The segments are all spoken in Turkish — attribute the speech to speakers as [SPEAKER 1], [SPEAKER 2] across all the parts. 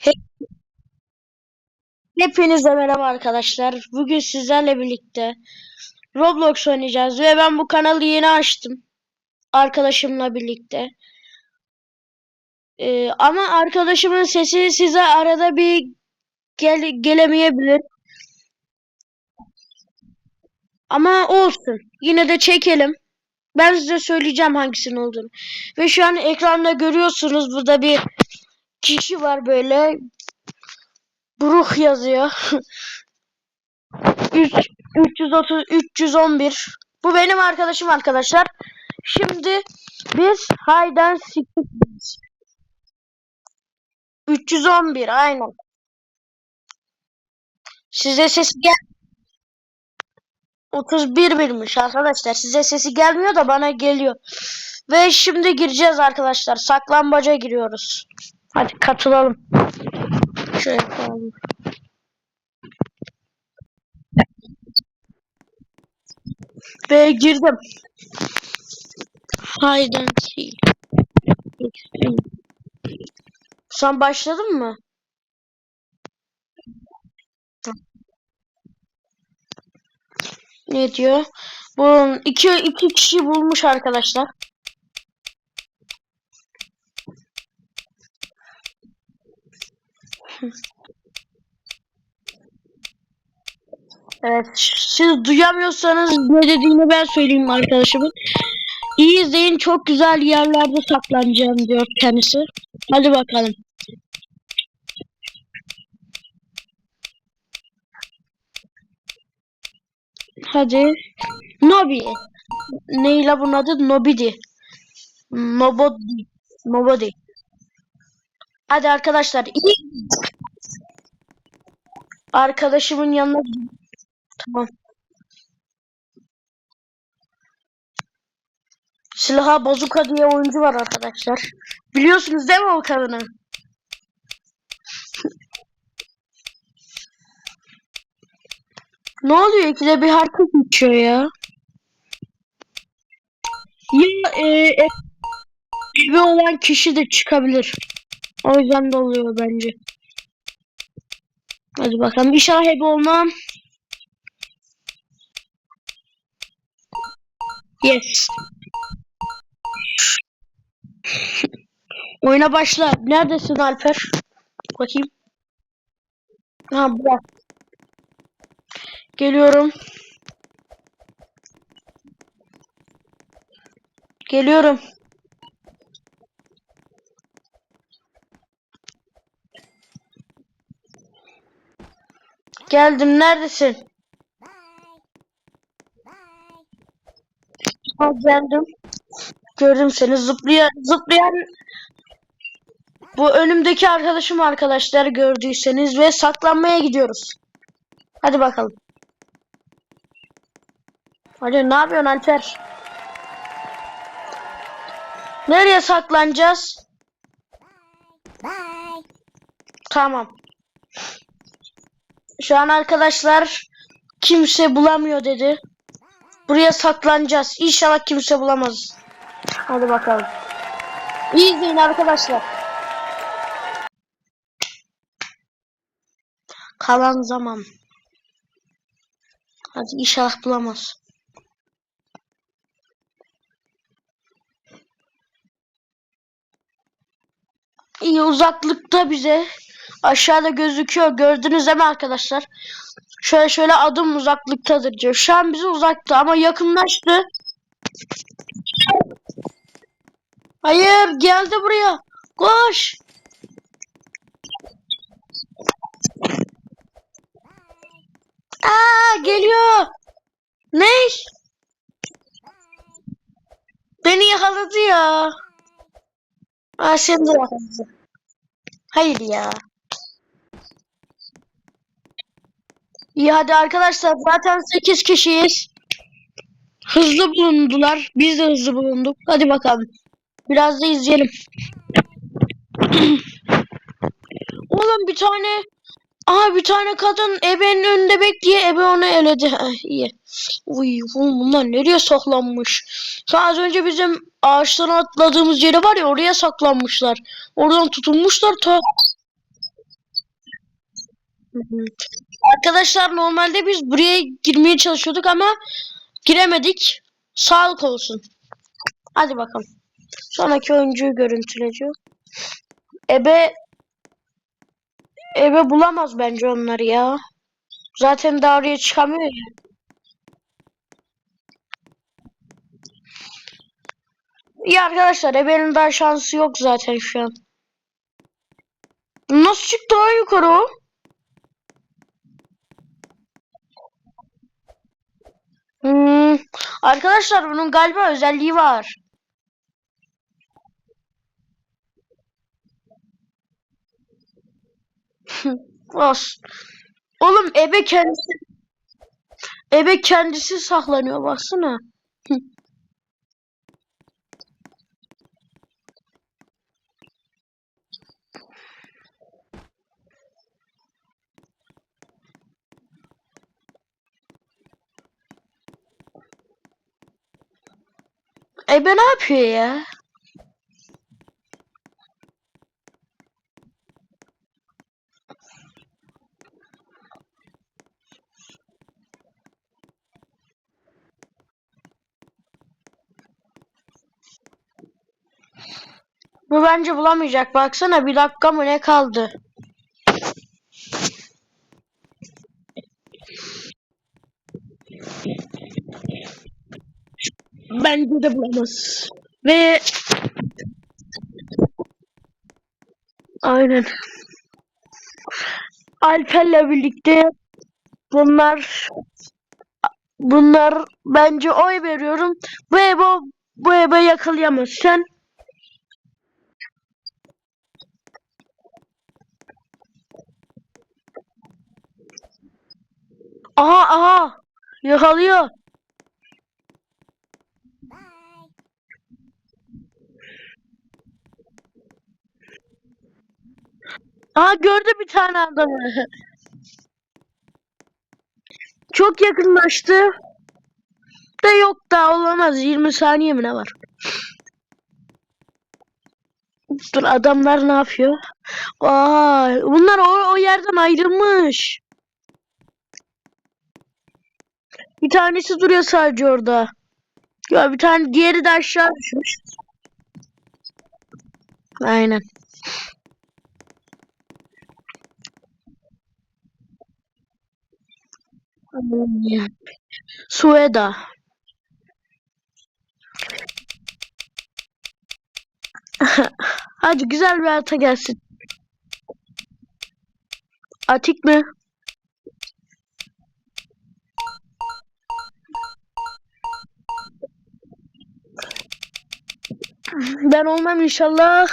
[SPEAKER 1] Hep- Hepinize merhaba arkadaşlar. Bugün sizlerle birlikte Roblox oynayacağız ve ben bu kanalı yeni açtım. Arkadaşımla birlikte. Ee, ama arkadaşımın sesi size arada bir gel gelemeyebilir. Ama olsun. Yine de çekelim. Ben size söyleyeceğim hangisinin olduğunu. Ve şu an ekranda görüyorsunuz burada bir kişi var böyle. Bruh yazıyor. Üç- 330 311. Bu benim arkadaşım arkadaşlar. Şimdi biz and seek'iz. 311 aynen. Size sesi gel 31 birmiş arkadaşlar. Size sesi gelmiyor da bana geliyor. Ve şimdi gireceğiz arkadaşlar. Saklambaca giriyoruz. Hadi katılalım. Şöyle yapalım. Ve girdim. Hide and seek. Sen başladın mı? Ne diyor? Bunun iki, iki kişi bulmuş arkadaşlar. Evet, siz duyamıyorsanız ne dediğini ben söyleyeyim arkadaşımın. İyi izleyin, çok güzel yerlerde saklanacağım diyor kendisi. Hadi bakalım. Hadi. Nobi. Neyle bunun adı? Nobidi. Nobody. Nobody. Hadi arkadaşlar. iyi. Arkadaşımın yanına Tamam. Silah'a bazuka diye oyuncu var arkadaşlar. Biliyorsunuz değil mi o kadını? Ne oluyor? İkide bir hareket geçiyor ya. Ya e, e, olan kişi de çıkabilir. O yüzden de oluyor bence. Hadi bakalım. İnşallah hep olmam. Yes. Oyuna başla. Neredesin Alper? Bakayım. Ha bırak. Geliyorum. Geliyorum. Geldim. Neredesin? Ha, geldim. Gördüm seni. Zıplayan, zıplayan bu önümdeki arkadaşım arkadaşlar gördüyseniz ve saklanmaya gidiyoruz. Hadi bakalım. Hadi ne yapıyorsun Alper? Nereye saklanacağız?
[SPEAKER 2] Bye.
[SPEAKER 1] Tamam. Şu an arkadaşlar kimse bulamıyor dedi. Buraya saklanacağız. İnşallah kimse bulamaz. Hadi bakalım. İyi izleyin arkadaşlar. Kalan zaman. Hadi inşallah bulamaz. İyi uzaklıkta bize. Aşağıda gözüküyor. Gördünüz değil mi arkadaşlar? Şöyle şöyle adım uzaklıktadır diyor. Şu an bize uzakta ama yakınlaştı. Hayır geldi buraya. Koş. Aa geliyor. Ne? Beni yakaladı ya. Aa de yakaladı. Hayır ya. İyi hadi arkadaşlar zaten 8 kişiyiz. Hızlı bulundular. Biz de hızlı bulunduk. Hadi bakalım. Biraz da izleyelim. Oğlum bir tane Aha bir tane kadın ebenin önünde bekliyor. Ebe onu eledi. Heh, iyi. Uy bunlar nereye saklanmış? Sen az önce bizim ağaçtan atladığımız yere var ya oraya saklanmışlar. Oradan tutunmuşlar ta. Arkadaşlar normalde biz buraya girmeye çalışıyorduk ama giremedik. Sağlık olsun. Hadi bakalım. Sonraki oyuncuyu görüntüleyeceğiz. Ebe Ebe bulamaz bence onları ya. Zaten daha oraya çıkamıyor ya. İyi arkadaşlar Ebe'nin daha şansı yok zaten şu an. Nasıl çıktı daha yukarı o? Hmm, arkadaşlar bunun galiba özelliği var. Olsun. Oğlum ebe kendisi ebe kendisi saklanıyor baksana. Ebe ne yapıyor ya? Bu bence bulamayacak. Baksana bir dakika mı ne kaldı? Bence de bulamaz. Ve aynen. Alper'le birlikte bunlar bunlar bence oy veriyorum. Bu ebe bu ebe yakalayamaz. Sen aha aha yakalıyor. Aha gördü bir tane adamı. Çok yakınlaştı. Da yok da olamaz. 20 saniye mi ne var? Dur adamlar ne yapıyor? Vay, bunlar o, o yerden ayrılmış. Bir tanesi duruyor sadece orada. Ya bir tane diğeri de aşağı düşmüş. Aynen. Sueda. Hadi güzel bir ata gelsin. Atik mi? Ben olmam inşallah.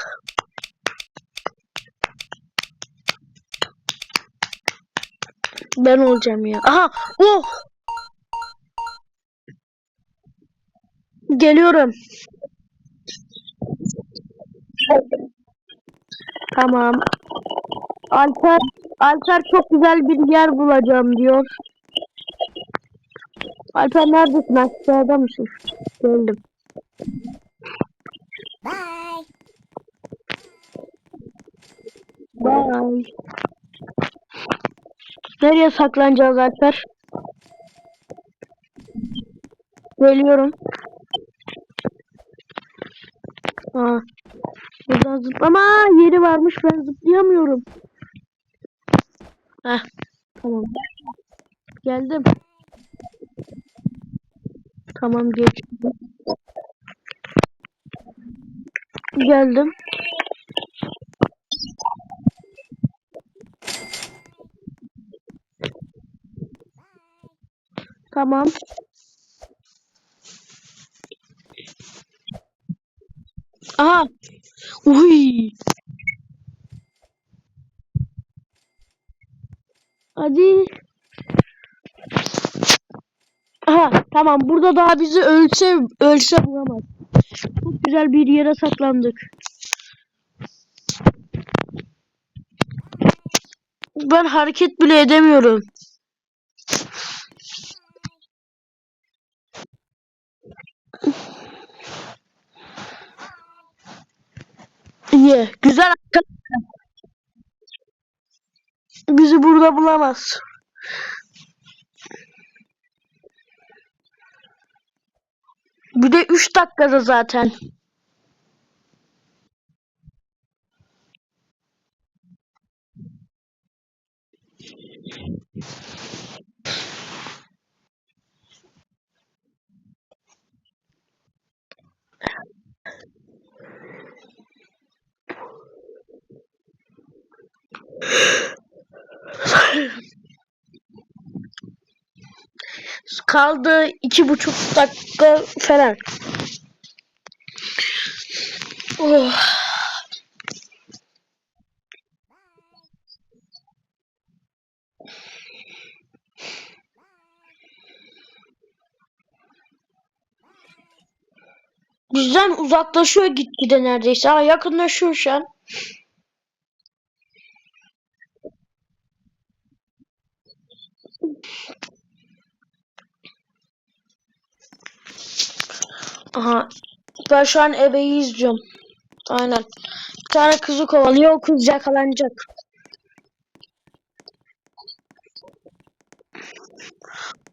[SPEAKER 1] Ben olacağım ya. Aha! Oh! Geliyorum. Tamam. Alper, Alper çok güzel bir yer bulacağım diyor. Alper neredesin? Aşağıda mısın? Geldim.
[SPEAKER 2] Bye.
[SPEAKER 1] Bye. Nereye saklanacağız Alper? Geliyorum. Aa, buradan zıplama yeri varmış ben zıplayamıyorum. Heh, tamam. Geldim. Tamam geç. Geldim. Tamam. Aha. Uy. Hadi. Aha tamam burada daha bizi ölse ölse bulamaz. Çok güzel bir yere saklandık. Ben hareket bile edemiyorum. İyi. Güzel. Bizi burada bulamaz. Bir de 3 dakikada zaten. Kaldı iki buçuk dakika falan. Oh. Uzaklaşıyor gitgide neredeyse. Ha, yakınlaşıyor şu an. Aha. Ben şu an ebeyi izliyorum. Aynen. Bir tane kızı kovalıyor. O kız yakalanacak.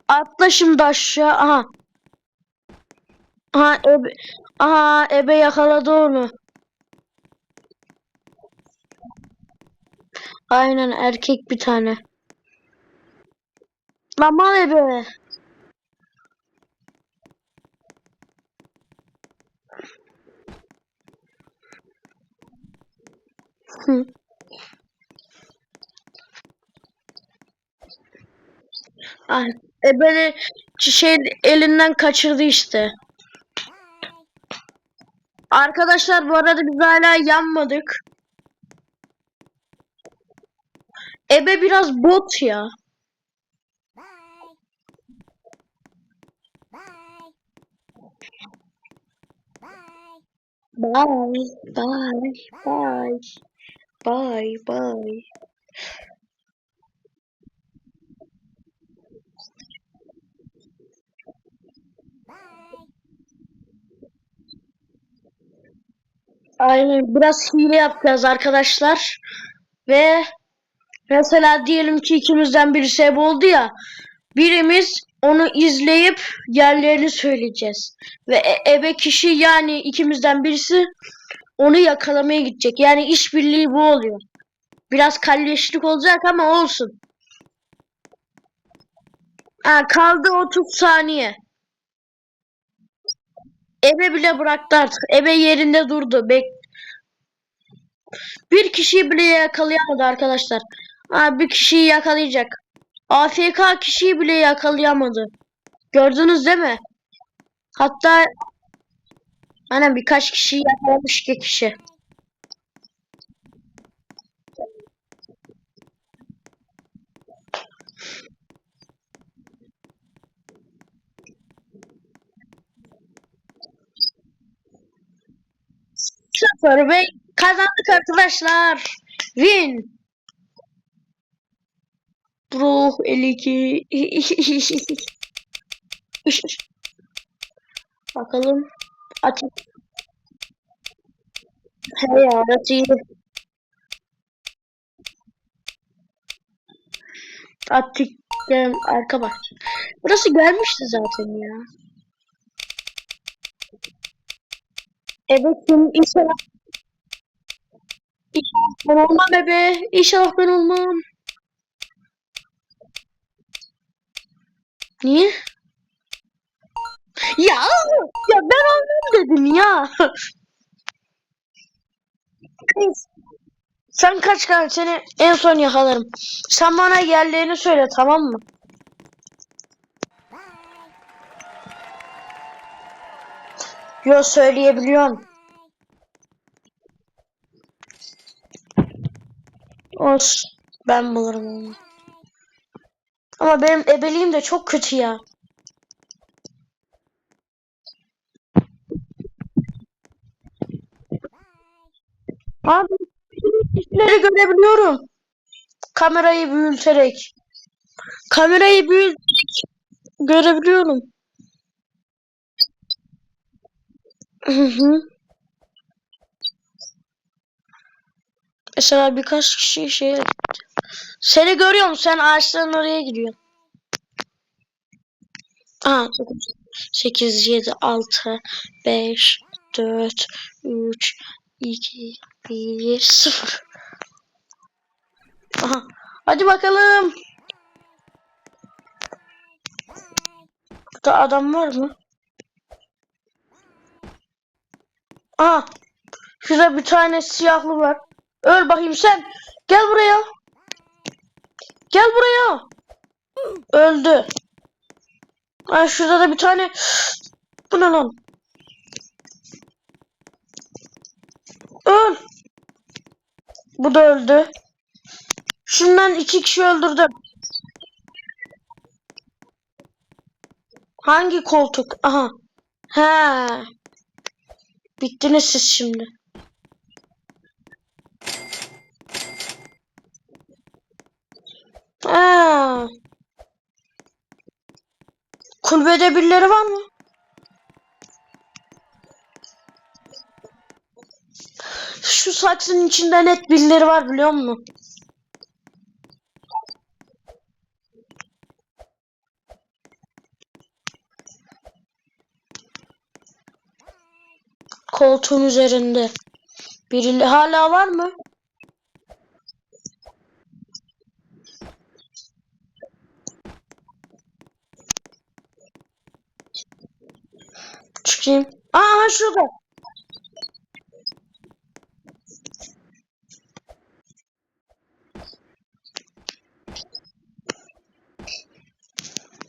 [SPEAKER 1] Atla şimdi aşağı. Aha. Aha ebe. Aha ebe yakaladı onu. Aynen erkek bir tane. Lan mal ebe. Hı. Ay, ebeni şey elinden kaçırdı işte. Arkadaşlar bu arada biz hala yanmadık. Ebe biraz bot ya. Bye. Bye. Bye. Bye. Bye. Aynen biraz hile yapacağız arkadaşlar. Ve mesela diyelim ki ikimizden birisi ebe oldu ya. Birimiz onu izleyip yerlerini söyleyeceğiz. Ve ebe kişi yani ikimizden birisi onu yakalamaya gidecek. Yani işbirliği bu oluyor. Biraz kalleşlik olacak ama olsun. Ha, kaldı 30 saniye. Ebe bile bıraktı artık. Ebe yerinde durdu. Bek bir kişiyi bile yakalayamadı arkadaşlar. Ha, bir kişiyi yakalayacak. AFK kişiyi bile yakalayamadı. Gördünüz değil mi? Hatta hani birkaç kişiyi yakalamış ki kişi. Sıfır ve kazandık arkadaşlar. Win. Bro 52. Bakalım. Açık. He ya iyi. Attık arka bak. Burası gelmişti zaten ya. Evet şimdi inşallah İnşallah ben olmam bebe. İnşallah ben olmam. Niye? Ya ya ben olmam dedim ya. Kız, Sen kaç kanka seni en son yakalarım. Sen bana yerlerini söyle tamam mı? Yo söyleyebiliyorum. Olsun. Ben bulurum onu. Ama benim ebeliğim de çok kötü ya. Abi kişileri görebiliyorum. Kamerayı büyüterek. Kamerayı büyüterek görebiliyorum. Mesela birkaç kişi şey Seni görüyorum sen ağaçların oraya gidiyorsun. Aa 8 7 6 5 4 3 2 1 0 Aha. Hadi bakalım. Burada adam var mı? Aha. Şurada bir tane siyahlı var. Öl bakayım sen. Gel buraya. Gel buraya. Öldü. Ha şurada da bir tane. Bu ne lan? Öl. Bu da öldü. Şundan iki kişi öldürdüm. Hangi koltuk? Aha. He. Bittiniz siz şimdi. Ha. Kulübede birileri var mı? Şu saksının içinde net birileri var biliyor musun? Koltuğun üzerinde. Biri hala var mı? Çıkayım. Aa şurada.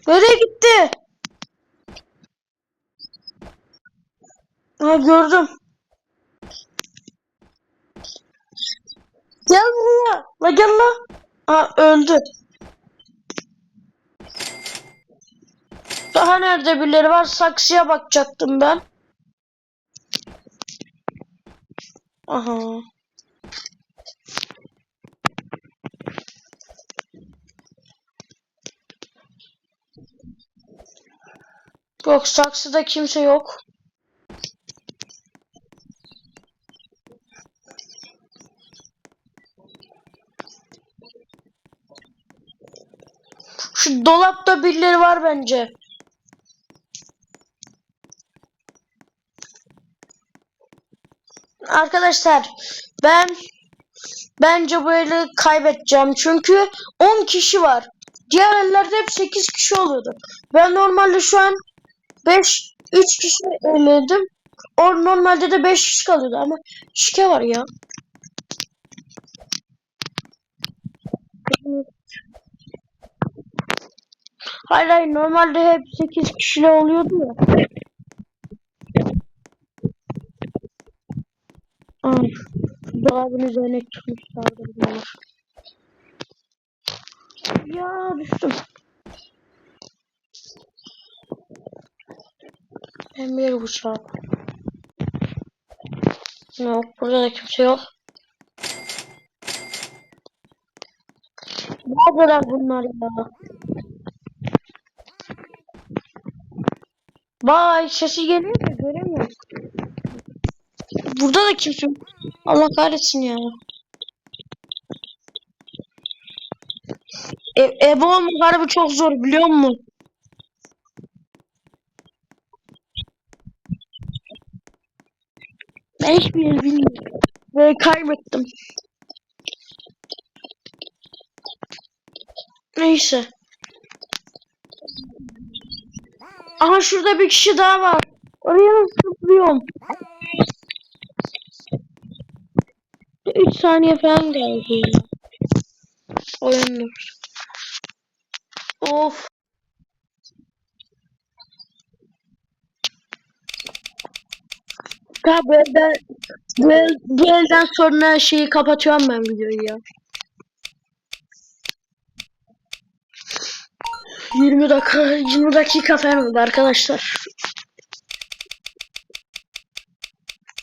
[SPEAKER 1] Nereye gitti? Ha gördüm. Gel buraya. La gel la. Ha öldü. Daha nerede birileri var? Saksıya bakacaktım ben. Aha. Yok saksıda kimse yok. Dolapta birileri var bence. Arkadaşlar ben bence bu eli kaybedeceğim. Çünkü 10 kişi var. Diğer ellerde hep 8 kişi oluyordu. Ben normalde şu an 5 3 kişi eledim. O normalde de 5 kişi kalıyordu ama şike var ya. Hayır hayır normalde hep 8 kişili oluyordu ya. Ay, dolabın üzerine çıkmışlardı bunlar. Ya düştüm. Ben bir bıçağı. Yok burada da kimse yok. Neredeler bunlar ya? Vay sesi geliyor da göremiyorum. Burada da kimse yok. Allah kahretsin ya. E Ebe olmak harbi çok zor biliyor musun? Ben hiçbir yer bilmiyorum. Ve kaybettim. Neyse. Aha şurada bir kişi daha var. Oraya zıplıyorum. 3 saniye falan geldi. Oyundur. Of. Bu elden, bu, bu elden sonra şeyi kapatıyorum ben videoyu ya. 20 dakika 20 dakika falan oldu arkadaşlar.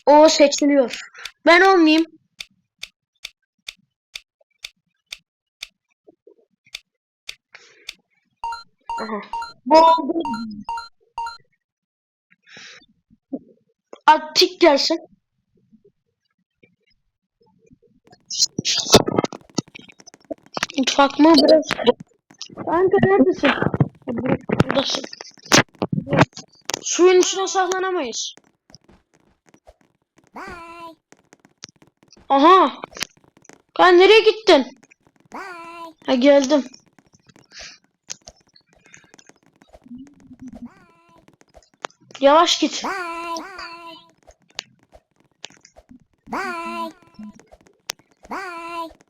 [SPEAKER 1] O seçiliyor. Ben olmayayım. Aha. Bu. Attik gelsin. Mutfak mı burası? Kanka neredesin? Bur- Buradasın. Suyun içine saklanamayız.
[SPEAKER 2] Bye.
[SPEAKER 1] Aha. Kan nereye gittin?
[SPEAKER 2] Bye.
[SPEAKER 1] Ha geldim. Yavaş git.
[SPEAKER 2] Bye. Bye. Bye. Bye.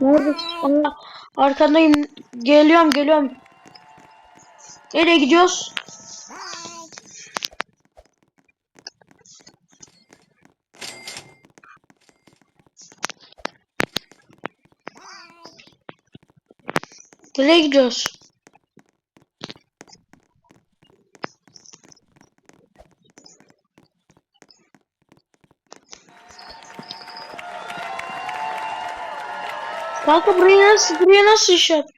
[SPEAKER 1] Neredesin? Arkandayım. Geliyorum geliyorum. Nereye gidiyoruz? Nereye gidiyoruz? Kanka buraya nasıl, buraya nasıl iş yap?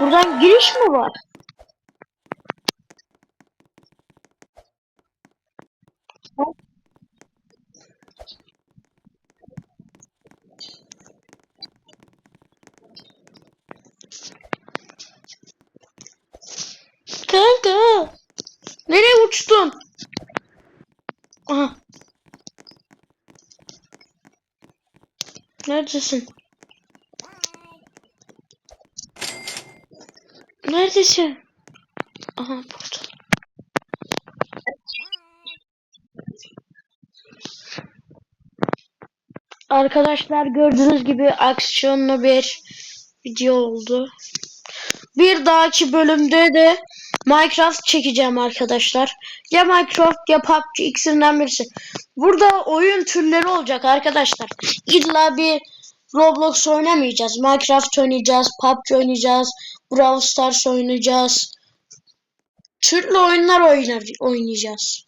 [SPEAKER 1] Buradan giriş mi var? Kanka. Nereye uçtun? Aha. Neredesin? Neredesin? Aha burada. Arkadaşlar gördüğünüz gibi aksiyonlu bir video oldu. Bir dahaki bölümde de Minecraft çekeceğim arkadaşlar. Ya Minecraft ya PUBG ikisinden birisi. Burada oyun türleri olacak arkadaşlar. İlla bir Roblox oynamayacağız. Minecraft oynayacağız, PUBG oynayacağız, Brawl Stars oynayacağız. Türlü oyunlar oynar, oynayacağız.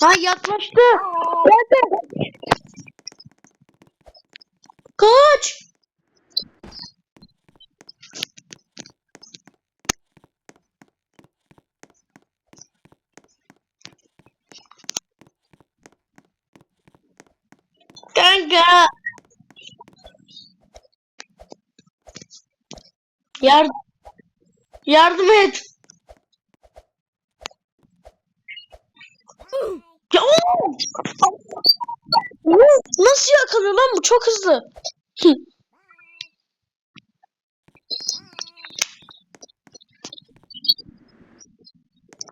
[SPEAKER 1] Ha yaklaştı. Nerede? Kaç. Kanka. Yardım. Yardım et. Ya oğlum! Nasıl yakalıyor lan bu çok hızlı. Hı.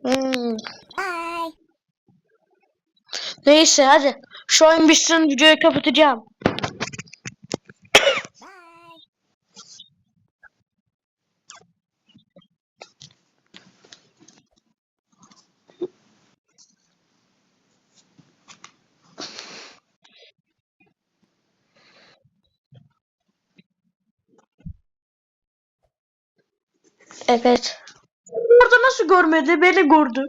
[SPEAKER 1] Hmm. Neyse hadi. Şu oyun bitsin videoyu kapatacağım. Evet. Orada nasıl görmedi? Beni gördü.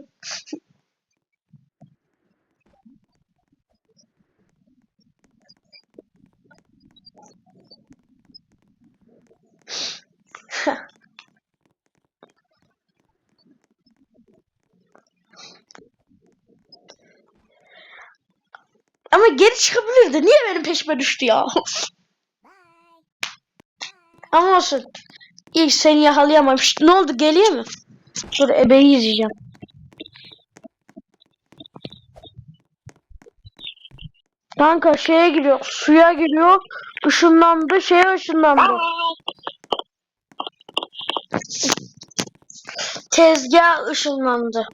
[SPEAKER 1] Ama geri çıkabilirdi. Niye benim peşime düştü ya? Ama olsun. İlk seni yakalayamamış. Ne oldu? Geliyor mu? Sonra ebeyi izleyeceğim. Kanka şeye giriyor. Suya giriyor. Işınlandı. Şeye ışınlandı. Tezgah ışınlandı.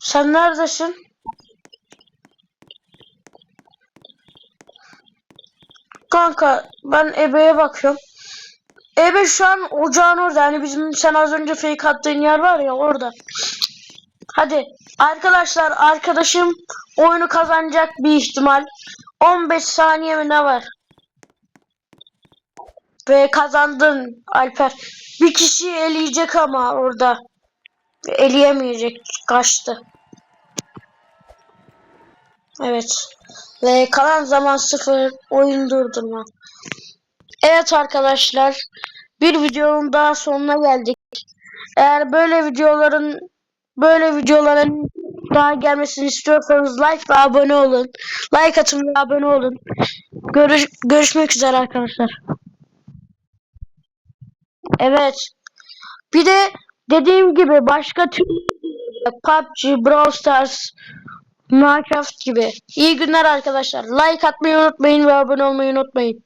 [SPEAKER 1] Sen neredesin? Kanka ben Ebe'ye bakıyorum. Ebe şu an ocağın orada. Hani bizim sen az önce fake attığın yer var ya orada. Hadi arkadaşlar arkadaşım oyunu kazanacak bir ihtimal. 15 saniye mi ne var? Ve kazandın Alper. Bir kişi eleyecek ama orada. Eleyemeyecek. Kaçtı. Evet. Ve kalan zaman sıfır oyun durdurma. Evet arkadaşlar. Bir videonun daha sonuna geldik. Eğer böyle videoların böyle videoların daha gelmesini istiyorsanız like ve abone olun. Like atın ve abone olun. Görüş, görüşmek üzere arkadaşlar. Evet. Bir de dediğim gibi başka tür PUBG, Brawl Stars, Minecraft gibi. İyi günler arkadaşlar. Like atmayı unutmayın ve abone olmayı unutmayın.